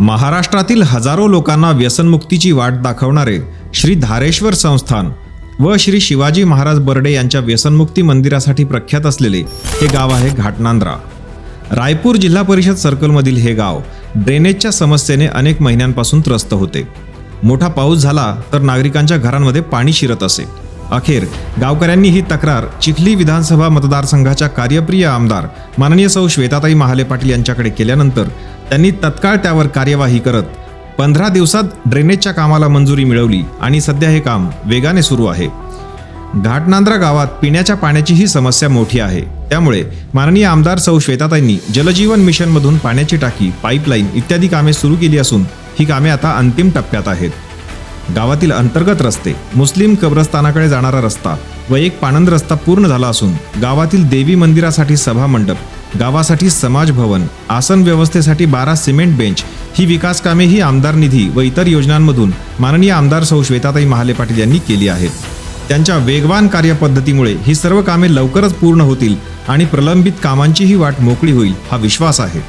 महाराष्ट्रातील हजारो लोकांना व्यसनमुक्तीची वाट दाखवणारे श्री धारेश्वर संस्थान व श्री शिवाजी महाराज बर्डे यांच्या व्यसनमुक्ती मंदिरासाठी प्रख्यात असलेले हे गाव आहे घाटनांद्रा. रायपूर जिल्हा परिषद सर्कलमधील हे गाव ड्रेनेजच्या समस्येने अनेक महिन्यांपासून त्रस्त होते. मोठा पाऊस झाला तर नागरिकांच्या घरांमध्ये पाणी शिरत असे. अखेर गावकऱ्यांनी ही तक्रार चिखली विधानसभा मतदारसंघाच्या कार्यप्रिय आमदार माननीय सौ. श्वेताताई महाले पाटील यांच्याकडे केल्यानंतर त्यांनी तत्काळ त्यावर कार्यवाही करत पंधरा दिवसात ड्रेनेजच्या कामाला मंजुरी मिळवली आणि सध्या हे काम वेगाने सुरू आहे. घाटनांद्रा गावात पिण्याच्या पाण्याची ही समस्या मोठी आहे. त्यामुळे माननीय आमदार सौ. श्वेताताईंनी जलजीवन मिशनमधून पाण्याची टाकी पाईपलाईन इत्यादी कामे सुरू केली असून ही कामे आता अंतिम टप्प्यात आहेत. गावातील अंतर्गत रस्ते मुस्लिम कब्रस्तानाकडे जाणारा रस्ता व एक पाणंद रस्ता पूर्ण झाला असून गावातील देवी मंदिरासाठी सभा मंडप गावासाठी समाज भवन आसन व्यवस्थेसाठी बारा सिमेंट बेंच ही विकास कामे ही आमदार निधी व इतर योजनांमधून माननीय आमदार सौ. श्वेताताई महाले पाटील यांनी केली आहेत. त्यांच्या वेगवान कार्यपद्धतीमुळे ही सर्व कामे लवकरच पूर्ण होतील आणि प्रलंबित कामांचीही वाट मोकळी होईल हा विश्वास आहे.